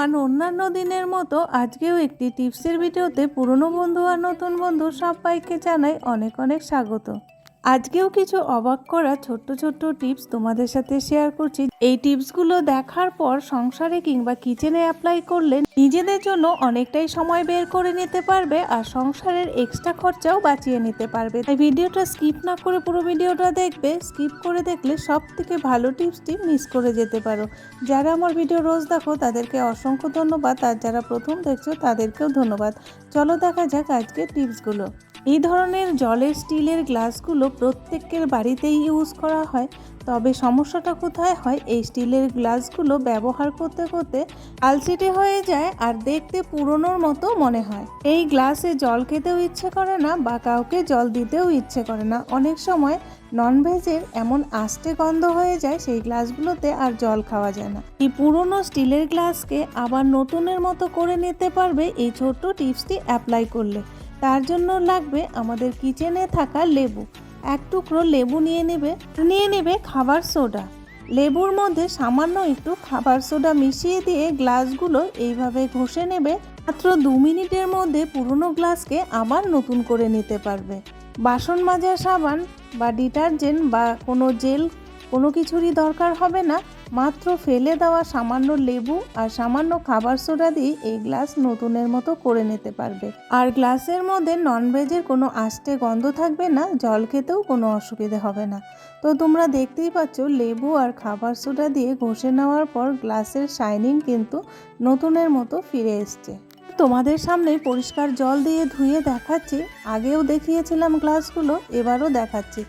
সমান অন্যান্য দিনের মতো আজকেও একটি টিপসের ভিডিওতে পুরনো বন্ধু আর নতুন বন্ধু সবাইকে জানাই অনেক অনেক স্বাগত। আজকেও কিছু অবাক করা ছোট্ট ছোট্ট টিপস তোমাদের সাথে শেয়ার করছি। এই টিপসগুলো দেখার পর সংসারে কিংবা কিচেনে অ্যাপ্লাই করলে নিজেদের জন্য অনেকটাই সময় বের করে নিতে পারবে আর সংসারের এক্সট্রা খরচাও বাঁচিয়ে নিতে পারবে। তাই ভিডিওটা স্কিপ না করে পুরো ভিডিওটা দেখবে। স্কিপ করে দেখলে সব থেকে ভালো টিপসটি মিস করে যেতে পারো। যারা আমার ভিডিও রোজ দেখো, তাদেরকে অসংখ্য ধন্যবাদ। আর যারা প্রথম দেখছ, তাদেরকেও ধন্যবাদ। চলো দেখা যাক আজকের টিপসগুলো। এই ধরনের জলের স্টিলের গ্লাসগুলো প্রত্যেকের বাড়িতেই ইউজ করা হয়। তবে সমস্যাটা কোথায় হয়? এই স্টিলের গ্লাসগুলো ব্যবহার করতে করতে আলসিটে হয়ে যায় আর দেখতে পুরনোর মতো মনে হয়। এই গ্লাসে জল খেতেও ইচ্ছে করে না বা কাউকে জল দিতেও ইচ্ছে করে না। অনেক সময় ননভেজের এমন আস্তে গন্ধ হয়ে যায়, সেই গ্লাসগুলোতে আর জল খাওয়া যায় না। এই পুরনো স্টিলের গ্লাসকে আবার নতুনের মতো করে নিতে পারবে, এই ছোট্ট টিপসটি অ্যাপ্লাই করলে। তার জন্য লাগবে আমাদের কিচেনে থাকা লেবু। এক টুকরো লেবু নিয়ে নেবে নিয়ে নেবে খাবার সোডা। লেবুর মধ্যে সামান্য একটু খাবার সোডা মিশিয়ে দিয়ে গ্লাসগুলো এইভাবে ঘষে নেবে। মাত্র দু মিনিটের মধ্যে পুরনো গ্লাসকে আবার নতুন করে নিতে পারবে। বাসন মাজার সাবান বা ডিটারজেন্ট বা কোনো জেল কোনো কিছুরই দরকার হবে না। মাত্র ফেলে দেওয়া সামান্য লেবু আর সামান্য খাবার সোডা দিয়ে এই গ্লাস নতুনের মতো করে নিতে পারবে। আর গ্লাসের মধ্যে ননভেজের কোনো আষ্টে গন্ধ থাকবে না, জল খেতেও কোনো অসুবিধে হবে না। তো তোমরা দেখতেই পাচ্ছ, লেবু আর খাবার সোডা দিয়ে ঘষে নেওয়ার পর গ্লাসের শাইনিং কিন্তু নতুনের মতো ফিরে এসছে। তোমাদের সামনে পরিষ্কার জল দিয়ে ধুয়ে দেখাচ্ছি। আগেও দেখিয়েছিলাম গ্লাসগুলো, এবারও দেখাচ্ছি।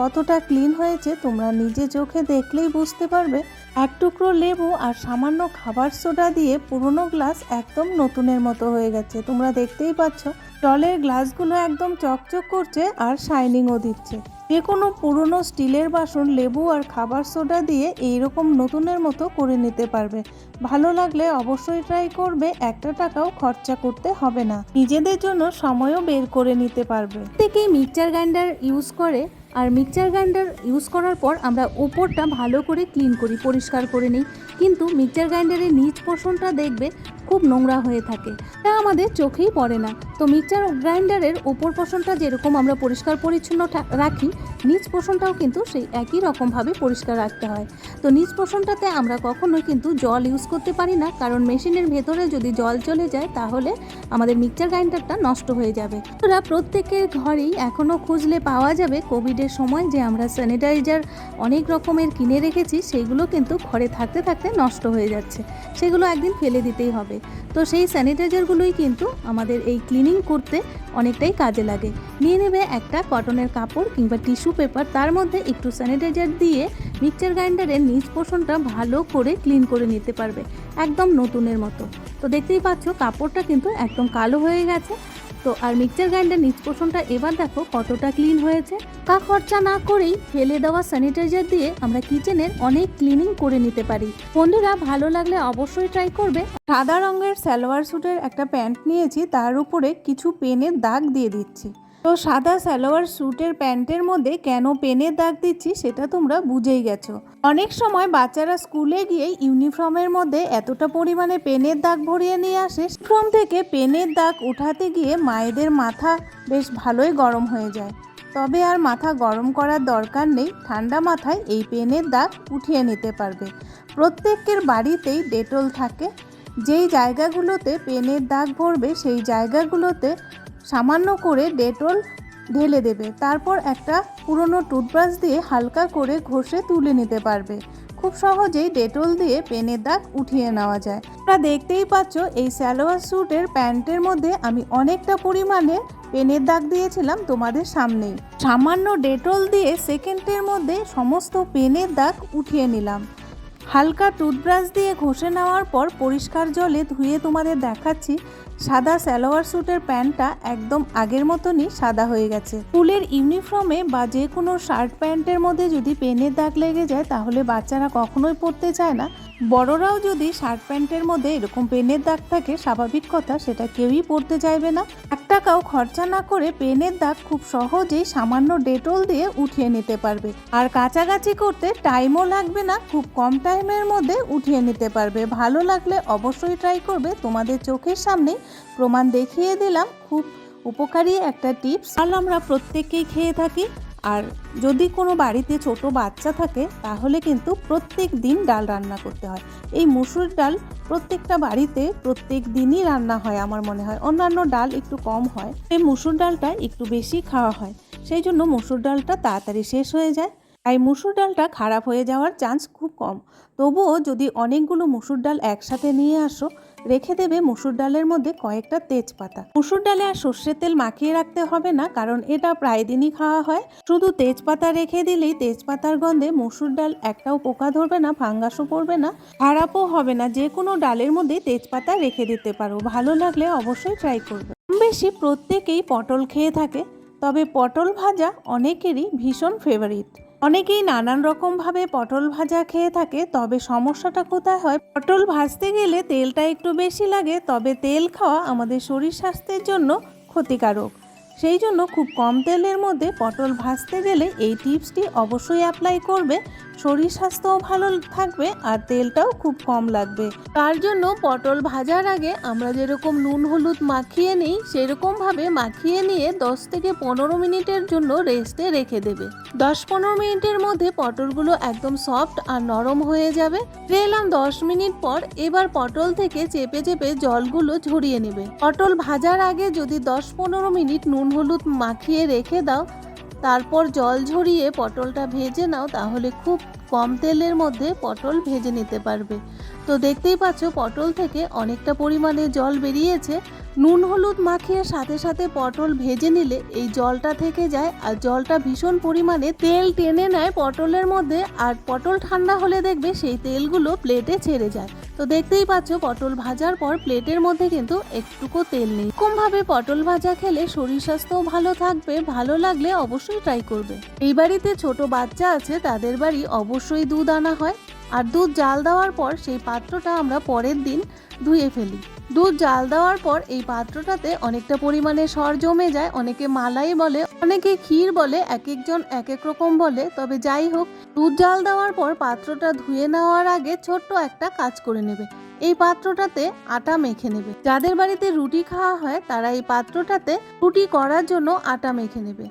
কতটা ক্লিন হয়েছে তোমরা নিজে চোখে দেখলেই বুঝতে পারবে। এক টুকরো লেবু আর সামান্য খাবার সোডা দিয়ে পুরনো গ্লাস একদম নতুনের মতো হয়ে গেছে। তোমরা দেখতেই পাচ্ছ জলের গ্লাসগুলো একদম চকচক করছে আর শাইনিংও দিচ্ছে। যে কোনো পুরনো স্টিলের বাসন, লেবু আর খাবার সোডা দিয়ে এইরকম নতুনের মতো করে নিতে পারবে। ভালো লাগলে অবশ্যই ট্রাই করবে, একটা টাকাও খরচা করতে হবে না। নিজেদের জন্য সময়ও বের করে নিতে পারবে। থেকেই মিক্সচার গ্রাইন্ডার ইউজ করে আর মিক্সচার গ্রাইন্ডার ইউজ করার পর আমরা ওপরটা ভালো করে ক্লিন করি, পরিষ্কার করে নিই। কিন্তু মিক্সচার গ্রাইন্ডারের নিচ পোষণটা দেখবে খুব নোংরা হয়ে থাকে। তা আমাদের চোখেই পড়ে না। তো মিক্সচার গ্রাইন্ডারের ওপর পোষণটা যেরকম আমরা পরিষ্কার পরিচ্ছন্ন রাখি, নিচ পোষণটাও কিন্তু সেই একই রকমভাবে পরিষ্কার রাখতে হয়। তো নিচ পোষণটাতে আমরা কখনোই কিন্তু জল ইউজ করতে পারি না, কারণ মেশিনের ভেতরে যদি জল চলে যায়, তাহলে আমাদের মিক্সচার গ্রাইন্ডারটা নষ্ট হয়ে যাবে। ওরা প্রত্যেকের ঘরেই এখনও খুঁজলে পাওয়া যাবে, কোভিডের সময় যে আমরা স্যানিটাইজার অনেক রকমের কিনে রেখেছি সেইগুলো কিন্তু ঘরে থাকতে থাকতে নষ্ট হয়ে যাচ্ছে। সেগুলো একদিন ফেলে দিতেই হবে। তো সেই স্যানিটাইজারগুলোই কিন্তু আমাদের এই ক্লিনিং করতে অনেকটাই কাজে লাগে। নিয়ে নেবে একটা কটনের কাপড় কিংবা টিস্যু পেপার, তার মধ্যে একটু স্যানিটাইজার দিয়ে মিক্সচার গ্রাইন্ডারের নিজ পোষণটা ভালো করে ক্লিন করে নিতে পারবে, একদম নতুনের মতো। তো দেখতেই পাচ্ছ, কাপড়টা কিন্তু একদম কালো হয়ে গেছে। তো আর মিক্সার গ্রাইন্ডার নিচ পোষণটা এবার দেখো কতটা ক্লিন হয়েছে। তা খরচা না করেই ফেলে দেওয়া স্যানিটাইজার দিয়ে আমরা কিচেনের অনেক ক্লিনিং করে নিতে পারি। বন্ধুরা, ভালো লাগলে অবশ্যই ট্রাই করবে। সাদা রঙের সালোয়ার স্যুটের একটা প্যান্ট নিয়েছি, তার উপরে কিছু পেনের দাগ দিয়ে দিচ্ছি। তো সাদা সালোয়ার স্যুটের প্যান্টের মধ্যে কেন পেনের দাগ দিচ্ছি সেটা তোমরা বুঝেই গেছো। অনেক সময় বাচ্চারা স্কুলে গিয়ে ইউনিফর্মের মধ্যে এতটা পরিমাণে পেনের দাগ ভরিয়ে নিয়ে আসে, ইউনিফর্ম থেকে পেনের দাগ উঠাতে গিয়ে মায়েদের মাথা বেশ ভালোই গরম হয়ে যায়। তবে আর মাথা গরম করার দরকার নেই, ঠান্ডা মাথায় এই পেনের দাগ উঠিয়ে নিতে পারবে। প্রত্যেকের বাড়িতেই ডেটল থাকে, যেই জায়গাগুলোতে পেনের দাগ ভরবে সেই জায়গাগুলোতে সামান্য করে ডেটল ঢেলে দেবে। তারপর একটা পুরনো টুথব্রাশ দিয়ে হালকা করে ঘষে তুলে নিতে পারবে। খুব সহজেই ডেটল দিয়ে পেনের দাগ উঠিয়ে নেওয়া যায়। তোমরা দেখতেই পাচ্ছ, এই সালোয়ার স্যুটের প্যান্টের মধ্যে আমি অনেকটা পরিমাণে পেনের দাগ দিয়েছিলাম তোমাদের সামনেই। সামান্য ডেটল দিয়ে সেকেন্ডের মধ্যে সমস্ত পেনের দাগ উঠিয়ে নিলাম। হালকা টুথব্রাশ দিয়ে ঘষে নেওয়ার পর পরিষ্কার জলে ধুয়ে তোমাদের দেখাচ্ছি, সাদা স্যালোয়ার স্যুটের প্যান্টটা একদম আগের মতনই সাদা হয়ে গেছে। স্কুলের ইউনিফর্মে বা যে কোনো শার্ট প্যান্টের মধ্যে যদি পেনের দাগ লেগে যায়, তাহলে বাচ্চারা কখনোই পরতে চায় না। বড়রাও যদি শার্ট প্যান্টের মধ্যে এরকম পেনের দাগ থাকে, স্বাভাবিক কথা সেটা কেউই পরতে চাইবে না। এক টাকাও খরচা না করে পেনের দাগ খুব সহজেই সামান্য ডেটল দিয়ে উঠিয়ে নিতে পারবে। আর কাছাকাছি করতে টাইমও লাগবে না, খুব কম টাইমের মধ্যে উঠিয়ে নিতে পারবে। ভালো লাগলে অবশ্যই ট্রাই করবে। তোমাদের চোখের সামনে প্রমাণ দেখিয়ে দিলাম। খুব উপকারী একটা টিপস আর আমরা প্রত্যেকেই খেয়ে থাকি। আর যদি কোনো বাড়িতে ছোট বাচ্চা থাকে, তাহলে কিন্তু প্রত্যেক দিন ডাল রান্না করতে হয়। এই মুসুর ডাল প্রত্যেকটা বাড়িতে প্রত্যেক দিনই রান্না হয় আমার মনে হয়। অন্যান্য ডাল একটু কম হয়। এই মুসুর ডালটা একটু বেশি খাওয়া হয়। সেই জন্য মুসুর ডালটা তাড়াতাড়ি শেষ হয়ে যায়। তাই মুসুর ডালটা খারাপ হয়ে যাওয়ার চান্স খুব কম। তবুও যদি অনেকগুলো মুসুর ডাল একসাথে নিয়ে আসো, রেখে দেবে মুসুর ডালের মধ্যে কয়েকটা তেজপাতা। মুসুর ডালে আর সর্ষের তেল মাখিয়ে রাখতে হবে না, কারণ এটা প্রায় দিনই খাওয়া হয়। শুধু তেজপাতা রেখে দিলেই তেজপাতার গন্ধে মুসুর ডাল একটাও পোকা ধরবে না, ফাঙ্গাসও পড়বে না, খারাপও হবে না। যে কোনো ডালের মধ্যে তেজপাতা রেখে দিতে পারো। ভালো লাগলে অবশ্যই ট্রাই করবে। বেশি প্রত্যেকেই পটল খেয়ে থাকে, তবে পটল ভাজা অনেকেরই ভীষণ ফেভারিট অনেকেই নানান রকমভাবে পটল ভাজা খেয়ে থাকে, তবে সমস্যাটা কোথায় হয়? পটল ভাজতে গেলে তেলটা একটু বেশি লাগে, তবে তেল খাওয়া আমাদের শরীর স্বাস্থ্যের জন্য ক্ষতিকারক। সেই জন্য খুব কম তেলের মধ্যে পটল ভাজতে গেলে এই টিপসটি অবশ্যই অ্যাপ্লাই করবে শরীর স্বাস্থ্যও ভালো থাকবে আর তেলটাও খুব কম লাগবে। তার জন্য পটল ভাজার আগে আমরা যেরকম নুন, হলুদ মাখিয়ে নিই, সেরকমভাবে মাখিয়ে নিয়ে দশ থেকে পনেরো মিনিটের জন্য রেস্টে রেখে দেবে। দশ পনেরো মিনিটের মধ্যে পটলগুলো একদম সফট আর নরম হয়ে যাবে। এলাম দশ মিনিট পর এবার পটল থেকে চেপে চেপে জলগুলো ঝরিয়ে নেবে। পটল ভাজার আগে যদি দশ পনেরো মিনিট নুন, হলুদ মাখিয়ে রেখে দাও তারপর জল ঝরিয়ে পটলটা ভেজে নাও তাহলে খুব কম তেলের মধ্যে পটল ভেজে নিতে পারবে। তো দেখতেই পাচ্ছ, পটল থেকে অনেকটা পরিমাণে জল বেরিয়েছে। নুন হলুদ মাখিয়ে সাথে সাথে পটল ভেজে নিলে এই জলটা থেকে যায় আর জলটা ভীষণ পরিমাণে তেল টেনে নেয় পটলের মধ্যে। আর পটল ঠান্ডা হলে দেখবে সেই তেলগুলো প্লেটে ছেড়ে যায়। তো দেখতেই পাচ্ছ, পটল ভাজার পর প্লেটের মধ্যে কিন্তু একটুকু তেল নেই। এরকমভাবে পটল ভাজা খেলে শরীর স্বাস্থ্যও ভালো থাকবে। ভালো লাগলে অবশ্যই ট্রাই করবে। এই বাড়িতে ছোট বাচ্চা আছে, তাদের বাড়ি অবশ্যই দুধ আনা হয়। আর দুধ জাল দেওয়ার পর সেই পাত্রটা আমরা পরের দিন ধুয়ে ফেলি। দুধ জাল দেওয়ার পর এই পাত্রটাতে অনেকটা পরিমাণে সর জমে যায়, অনেকে মালাই বলে, অনেকে ক্ষীর বলে এক একজন এক এক রকম বলে। তবে যাই হোক, দুধ জাল দেওয়ার পর পাত্রটা ধুয়ে নেওয়ার আগে ছোট্ট একটা কাজ করে নেবে। এই পাত্রটাতে আটা মেখে নেবে। যাদের বাড়িতে রুটি খাওয়া হয়, তারা এই পাত্রটাতে রুটি করার জন্য আটা মেখে নেবে।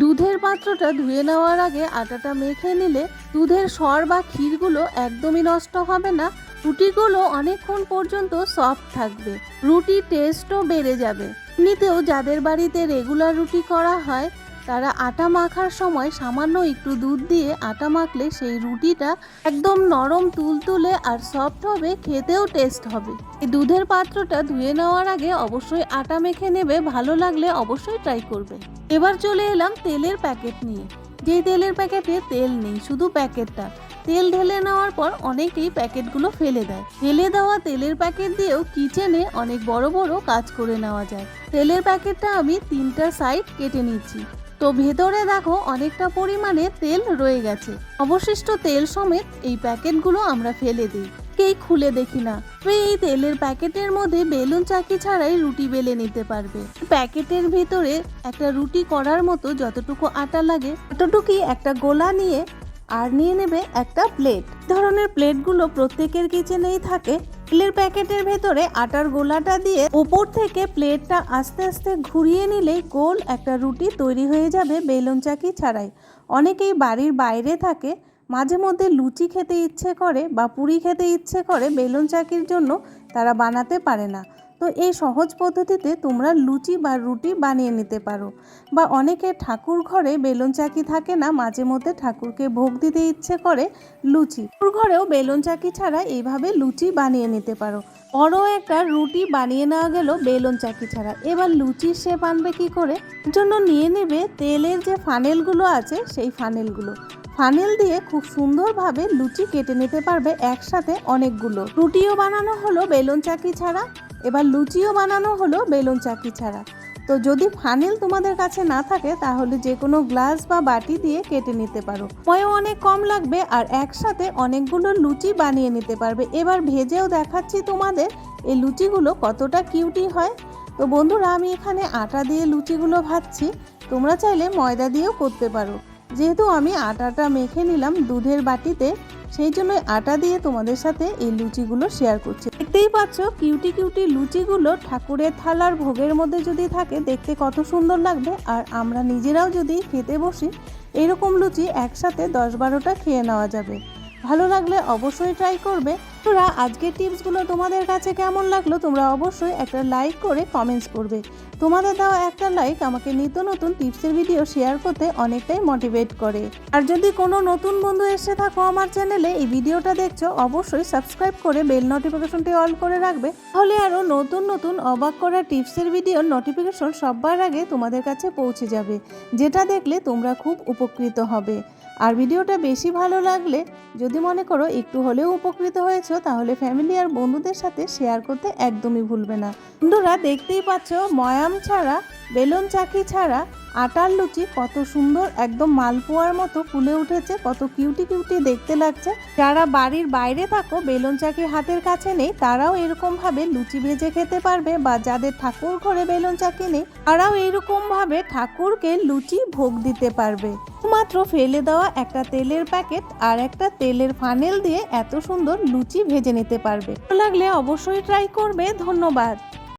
দুধের পাত্রটা ধুয়ে নেওয়ার আগে আটাটা মেখে নিলে দুধের সর বা ক্ষীরগুলো একদমই নষ্ট হবে না। রুটিগুলো অনেকক্ষণ পর্যন্ত সফট থাকবে। রুটি টেস্টও বেড়ে যাবে। এমনিতেও যাদের বাড়িতে রেগুলার রুটি করা হয় তারা আটা মাখার সময় সামান্য একটু দুধ দিয়ে আটা মাখলে সেই রুটিটা একদম নরম তুলতুলে আর সফট হবে, খেতেও টেস্ট হবে। এই দুধের পাত্রটা ধুয়ে নেওয়ার আগে অবশ্যই আটা মেখে নেবে, ভালো লাগলে অবশ্যই ট্রাই করবে। এবার চলে এলাম তেলের প্যাকেট নিয়ে। যেই তেলের প্যাকেটে তেল নেই, শুধু প্যাকেটটা তেল ঢেলে নেওয়ার পর অনেকেই প্যাকেটগুলো ফেলে দেয়। ফেলে দেওয়া তেলের প্যাকেট দিয়েও কিচেনে অনেক বড় বড় কাজ করে নেওয়া যায়। তেলের প্যাকেটটা আমি তিনটা সাইড কেটে নিচ্ছি। তো ভেতরে দেখো অনেকটা পরিমাণে তেল রয়ে গেছে। অবশিষ্ট তেল সমেত এই প্যাকেটগুলো আমরা ফেলে দিই। কেই খুলে দেখি না। এই তেলের প্যাকেটের মধ্যে বেলুন চাকি ছাড়াই রুটি বেলে নিতে পারবে। প্যাকেটের ভিতরে একটা রুটি করার মতো যতটুকু আটা লাগে, ততটুকুই একটা গোলা নিয়ে আর নিয়ে নেবে একটা প্লেট। ধরনের প্লেটগুলো প্রত্যেকের কিচেনেই থাকে। তেলের প্যাকেটের ভেতরে আটার গোলাটা দিয়ে উপর থেকে প্লেটটা আস্তে আস্তে ঘুরিয়ে নিলেই গোল একটা রুটি তৈরি হয়ে যাবে বেলুন চাকি ছাড়াই। অনেকেই বাড়ির বাইরে থাকে, মাঝে মধ্যে লুচি খেতে ইচ্ছে করে বা পুরি খেতে ইচ্ছে করে বেলুন চাকির জন্য তারা বানাতে পারে না। তো এই সহজ পদ্ধতিতে তোমরা লুচি বা রুটি বানিয়ে নিতে পারো। বা অনেকে ঠাকুর ঘরে বেলুন চাকি থাকে না, মাঝে মধ্যে ঠাকুরকে ভোগ দিতে ইচ্ছে করে লুচি। ঠাকুর ঘরেও বেলুন চাকি ছাড়া এইভাবে লুচি বানিয়ে নিতে পারো। বড় একটা রুটি বানিয়ে নেওয়া গেল বেলুন চাকি ছাড়া। এবার লুচির শেপ আনবে কি করে? জন্য নিয়ে নেবে তেলের যে ফানেলগুলো আছে, সেই ফানেলগুলো। ফানেল দিয়ে খুব সুন্দরভাবে লুচি কেটে নিতে পারবে একসাথে অনেকগুলো। রুটিও বানানো হলো বেলুন চাকি ছাড়া। এবার লুচিও বানানো হলো বেলুন চাকি ছাড়া। তো যদি ফানেল তোমাদের কাছে না থাকে, তাহলে যে কোনো গ্লাস বা বাটি দিয়ে কেটে নিতে পারো। সময়ও অনেক কম লাগবে আর একসাথে অনেকগুলো লুচি বানিয়ে নিতে পারবে। এবার ভেজেও দেখাচ্ছি তোমাদের এই লুচিগুলো কতটা কিউটি হয়। তো বন্ধুরা, আমি এখানে আটা দিয়ে লুচিগুলো ভাজছি। তোমরা চাইলে ময়দা দিয়েও করতে পারো। যেহেতু আমি আটাটা মেখে নিলাম দুধের বাটিতে, সেই জন্য আটা দিয়ে তোমাদের সাথে এই লুচিগুলো শেয়ার করছি। দেখতেই পাচ্ছ কিউটি কিউটি লুচিগুলো ঠাকুরের থালার ভোগের মধ্যে যদি থাকে, দেখতে কত সুন্দর লাগবে। আর আমরা নিজেরাও যদি খেতে বসি, এরকম লুচি একসাথে দশ বারোটা খেয়ে নেওয়া যাবে। ভালো লাগলে অবশ্যই ট্রাই করবে। তোরা আজকের টিপসগুলো তোমাদের কাছে কেমন লাগল তোমরা অবশ্যই একটা লাইক করে কমেন্টস করবে। তোমাদের দেওয়া একটা লাইক আমাকে নিত্য নতুন টিপসের ভিডিও শেয়ার করতে অনেকটাই মোটিভেট করে। আর যদি কোনো নতুন বন্ধু এসে থাকো আমার চ্যানেলে এই ভিডিওটা দেখছ, অবশ্যই সাবস্ক্রাইব করে বেল নোটিফিকেশনটি অল করে রাখবে। তাহলে আরও নতুন নতুন অবাক করা টিপসের ভিডিওর নোটিফিকেশন সবার আগে তোমাদের কাছে পৌঁছে যাবে, যেটা দেখলে তোমরা খুব উপকৃত হবে। আর ভিডিওটা বেশি ভালো লাগলে যদি মনে করো একটু হলেও উপকৃত হয়েছো, তাহলে ফ্যামিলি আর বন্ধুদের সাথে শেয়ার করতে একদমই ভুলবে না। বন্ধুরা দেখতেই পাচ্ছ, ময়াম ছাড়া, বেলুন চাকি ছাড়া আটার লুচি কত সুন্দর, একদম মালপোয়ার মতো ফুলে উঠেছে, কত কিউটি কিউটি দেখতে লাগছে। যারা বাড়ির বাইরে থাকো, বেলুন চাকি হাতের কাছে নেই, তারাও এরকম ভাবে লুচি ভেজে খেতে পারবে, বা যাদের ঠাকুর ঘরে বেলুন চাকি নেই, তারাও এরকম ভাবে ঠাকুরকে লুচি ভোগ দিতে পারবে। মাত্র ফেলে দেওয়া একটা তেলের প্যাকেট আর একটা তেলের ফানেল দিয়ে এত সুন্দর লুচি ভেজে নিতে পারবে। লাগলে অবশ্যই ট্রাই করবে, ধন্যবাদ।